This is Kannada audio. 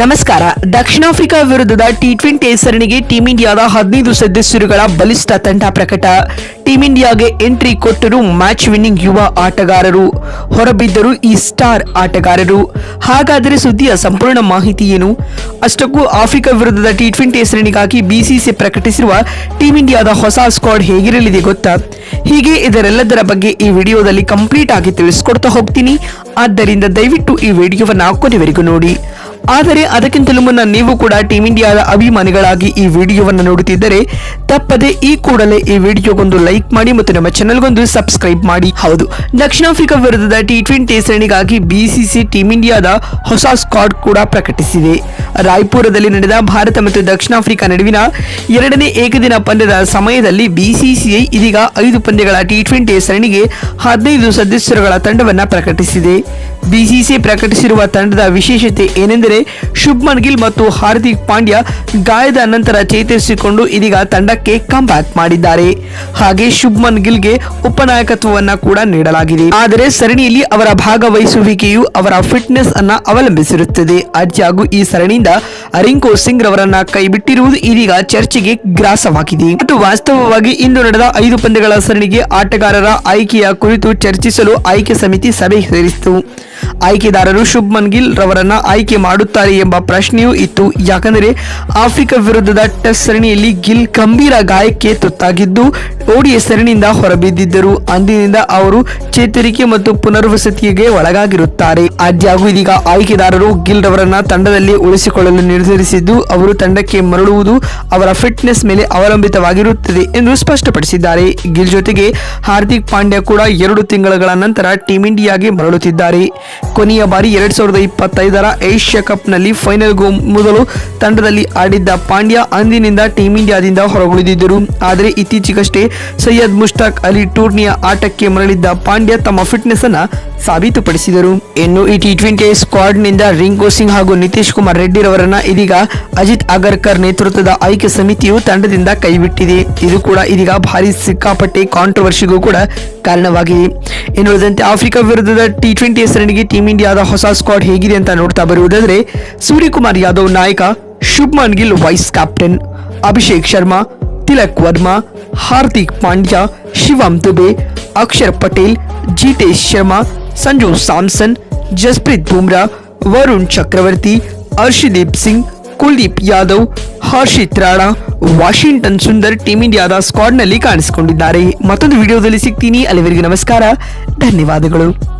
ನಮಸ್ಕಾರ. ದಕ್ಷಿಣ ಆಫ್ರಿಕಾ ವಿರುದ್ಧದ ಟಿ ಟ್ವೆಂಟಿ ಸರಣಿಗೆ ಟೀಂ ಇಂಡಿಯಾದ ಹದಿನೈದು ಸದಸ್ಯರುಗಳ ಬಲಿಷ್ಠ ತಂಡ ಪ್ರಕಟ. ಟೀಂ ಇಂಡಿಯಾಗೆ ಎಂಟ್ರಿ ಕೊಟ್ಟರು ಮ್ಯಾಚ್ ವಿನ್ನಿಂಗ್ ಯುವ ಆಟಗಾರರು. ಹೊರಬಿದ್ದರು ಈ ಸ್ಟಾರ್ ಆಟಗಾರರು. ಹಾಗಾದರೆ ಸುದ್ದಿಯ ಸಂಪೂರ್ಣ ಮಾಹಿತಿ ಏನು? ಅಷ್ಟಕ್ಕೂ ಆಫ್ರಿಕಾ ವಿರುದ್ಧದ ಟಿ ಟ್ವೆಂಟಿ ಸರಣಿಗಾಗಿ ಬಿಸಿಸಿ ಪ್ರಕಟಿಸಿರುವ ಟೀಂ ಇಂಡಿಯಾದ ಹೊಸ ಸ್ಕ್ವಾಡ್ ಹೇಗಿರಲಿದೆ ಗೊತ್ತಾ? ಹೀಗೆ ಇದರೆಲ್ಲದರ ಬಗ್ಗೆ ಈ ವಿಡಿಯೋದಲ್ಲಿ ಕಂಪ್ಲೀಟ್ ಆಗಿ ತಿಳಿಸ್ಕೊಡ್ತಾ ಹೋಗ್ತೀನಿ. ಆದ್ದರಿಂದ ದಯವಿಟ್ಟು ಈ ವಿಡಿಯೋವನ್ನು ಕೊನೆವರೆಗೂ ನೋಡಿ. ಆದರೆ ಅದಕ್ಕಿಂತಲೂ ಮುನ್ನ ನೀವು ಕೂಡ ಟೀಂ ಇಂಡಿಯಾದ ಅಭಿಮಾನಿಗಳಾಗಿ ಈ ವಿಡಿಯೋವನ್ನು ನೋಡುತ್ತಿದ್ದರೆ ತಪ್ಪದೆ ಈ ಕೂಡಲೇ ಈ ವಿಡಿಯೋಗೊಂದು ಲೈಕ್ ಮಾಡಿ ಮತ್ತು ನಮ್ಮ ಚಾನೆಲ್ಗೊಂದು ಸಬ್ಸ್ಕ್ರೈಬ್ ಮಾಡಿ. ಹೌದು, ದಕ್ಷಿಣ ಆಫ್ರಿಕಾ ವಿರುದ್ಧದ ಟಿ ಟ್ವೆಂಟಿ ಸರಣಿಗಾಗಿ ಬಿಸಿಸಿ ಟೀಂ ಇಂಡಿಯಾದ ಹೊಸ ಸ್ಕ್ವಾಡ್ ಕೂಡ ಪ್ರಕಟಿಸಿದೆ. ರಾಯ್ಪುರದಲ್ಲಿ ನಡೆದ ಭಾರತ ಮತ್ತು ದಕ್ಷಿಣ ಆಫ್ರಿಕಾ ನಡುವಿನ ಎರಡನೇ ಏಕದಿನ ಪಂದ್ಯದ ಸಮಯದಲ್ಲಿ ಬಿಸಿಸಿಐ ಇದೀಗ ಐದು ಪಂದ್ಯಗಳ ಟಿ ಟ್ವೆಂಟಿ ಸರಣಿಗೆ ಹದಿನೈದು ಸದಸ್ಯರುಗಳ ತಂಡವನ್ನು ಪ್ರಕಟಿಸಿದೆ. ಬಿಸಿಸಿಐ ಪ್ರಕಟಿಸಿರುವ ತಂಡದ ವಿಶೇಷತೆ ಏನೆಂದರೆ ಶುಭ್ಮನ್ ಗಿಲ್ ಮತ್ತು ಹಾರ್ದಿಕ್ ಪಾಂಡ್ಯ ಗಾಯದ ನಂತರ ಚೇತರಿಸಿಕೊಂಡು ಇದೀಗ ತಂಡಕ್ಕೆ ಕಂಬ್ಯಾಕ್ ಮಾಡಿದ್ದಾರೆ. ಹಾಗೆ ಶುಭ್ಮನ್ ಗಿಲ್ಗೆ ಉಪನಾಯಕತ್ವವನ್ನ ಕೂಡ ನೀಡಲಾಗಿದೆ. ಆದರೆ ಸರಣಿಯಲ್ಲಿ ಅವರ ಭಾಗವಹಿಸುವಿಕೆಯು ಅವರ ಫಿಟ್ನೆಸ್ ಅನ್ನ ಅವಲಂಬಿಸಿರುತ್ತದೆ. ಆದ್ಯಾಗೂ ಈ ಸರಣಿಯಿಂದ ಅರಿಂಕೋ ಸಿಂಗ್ ರವರನ್ನ ಕೈಬಿಟ್ಟಿರುವುದು ಇದೀಗ ಚರ್ಚೆಗೆ ಗ್ರಾಸವಾಗಿದೆ. ಮತ್ತು ವಾಸ್ತವವಾಗಿ ಇಂದು ನಡೆದ ಐದು ಪಂದ್ಯಗಳ ಸರಣಿಗೆ ಆಟಗಾರರ ಆಯ್ಕೆಯ ಕುರಿತು ಚರ್ಚಿಸಲು ಆಯ್ಕೆ ಸಮಿತಿ ಸಭೆ ಸೇರಿಸಿತು ಆಯ್ಕೆದಾರರು ಶುಭ್ಮನ್ ಗಿಲ್ ರವರನ್ನ ಆಯ್ಕೆ ಮಾಡುತ್ತಾರೆ ಎಂಬ ಪ್ರಶ್ನೆಯೂ ಇತ್ತು. ಯಾಕಂದರೆ ಆಫ್ರಿಕಾ ವಿರುದ್ಧದ ಟೆಸ್ಟ್ ಸರಣಿಯಲ್ಲಿ ಗಿಲ್ ಗಂಭೀರ ಗಾಯಕ್ಕೆ ತುತ್ತಾಗಿದ್ದು ಓಡಿಯ ಹೆಸರಿನಿಂದ ಹೊರಬಿದ್ದಿದ್ದರು ಅಂದಿನಿಂದ ಅವರು ಚೇತರಿಕೆ ಮತ್ತು ಪುನರ್ವಸತಿಗೆ ಒಳಗಾಗಿರುತ್ತಾರೆ. ಆದ್ಯಾಗೂ ಇದೀಗ ಆಯ್ಕೆದಾರರು ಗಿಲ್ ರವರನ್ನ ತಂಡದಲ್ಲಿ ಉಳಿಸಿಕೊಳ್ಳಲು ನಿರ್ಧರಿಸಿದ್ದು, ಅವರು ತಂಡಕ್ಕೆ ಮರಳುವುದು ಅವರ ಫಿಟ್ನೆಸ್ ಮೇಲೆ ಅವಲಂಬಿತವಾಗಿರುತ್ತದೆ ಎಂದು ಸ್ಪಷ್ಟಪಡಿಸಿದ್ದಾರೆ. ಗಿಲ್ ಜೊತೆಗೆ ಹಾರ್ದಿಕ್ ಪಾಂಡ್ಯ ಕೂಡ ಎರಡು ತಿಂಗಳ ನಂತರ ಟೀಂ ಇಂಡಿಯಾಗೆ ಮರಳುತ್ತಿದ್ದಾರೆ. ಕೊನೆಯ ಬಾರಿ ಎರಡ್ ಸಾವಿರದ ಇಪ್ಪತ್ತೈದರ ಏಷ್ಯಾ ಕಪ್ನಲ್ಲಿ ಫೈನಲ್ಗೂ ಮೊದಲು ತಂಡದಲ್ಲಿ ಆಡಿದ್ದ ಪಾಂಡ್ಯ ಅಂದಿನಿಂದ ಟೀಂ ಇಂಡಿಯಾದಿಂದ ಹೊರಗುಳಿದಿದ್ದರು. ಆದರೆ ಇತ್ತೀಚೆಗಷ್ಟೇ ಸೈಯದ್ ಮುಷ್ತಾಕ್ ಅಲಿ ಟೂರ್ನಿಯ ಆಟಕ್ಕೆ ಮರಳಿದ್ದ ಪಾಂಡ್ಯ ತಮ್ಮ ಫಿಟ್ನೆಸ್ ಅನ್ನ ಸಾಬೀತುಪಡಿಸಿದರು. ಇನ್ನು ಈ ಟಿ ಟ್ವೆಂಟಿ ಸ್ಕ್ವಾಡ್ನಿಂದ ರಿಂಕು ಸಿಂಗ್ ಹಾಗೂ ನಿತೀಶ್ ಕುಮಾರ್ ರೆಡ್ಡಿ ರವರನ್ನ ಇದೀಗ ಅಜಿತ್ ಅಗರ್ಕರ್ ನೇತೃತ್ವದ ಆಯ್ಕೆ ಸಮಿತಿಯು ತಂಡದಿಂದ ಕೈಬಿಟ್ಟಿದೆ. ಇದು ಕೂಡ ಇದೀಗ ಭಾರಿ ಸಿಕ್ಕಾಪಟ್ಟೆ ಕಾಂಟ್ರವರ್ಸಿಗೂ ಕೂಡ ಕಾರಣವಾಗಿದೆ. ಇನ್ನುಳಿದಂತೆ ಆಫ್ರಿಕಾ ವಿರುದ್ಧದ ಟಿ ಟ್ವೆಂಟಿ ಸರಣಿಗೆ ಟೀಂ ಇಂಡಿಯಾದ ಹೊಸ ಸ್ಕ್ವಾಡ್ ಹೇಗಿದೆ ಅಂತ ನೋಡ್ತಾ ಬರುವುದಾದರೆ ಸೂರ್ಯಕುಮಾರ್ ಯಾದವ್ ನಾಯಕ Shubman Gill vice captain Abhishek Sharma Tilak Varma, Hardik Pandya, Shivam Dube, Axar Patel, Jitesh Sharma, Sanju Samson, Jasprit Bumrah, Varun Chakravarthy, Arshdeep Singh, Kuldeep Yadav, Harshit Rana, Washington Sundar team ಇಂಡಿಯಾದ ಸ್ಕ್ವಾಡ್ನಲ್ಲಿ ಕಾಣಿಸಿಕೊಂಡಿದ್ದಾರೆ. ಮತ್ತೊಂದು ವಿಡಿಯೋದಲ್ಲಿ ಸಿಗ್ತೀನಿ. ಅಲ್ಲಿವರೆಗೂ ನಮಸ್ಕಾರ. ಧನ್ಯವಾದಗಳು.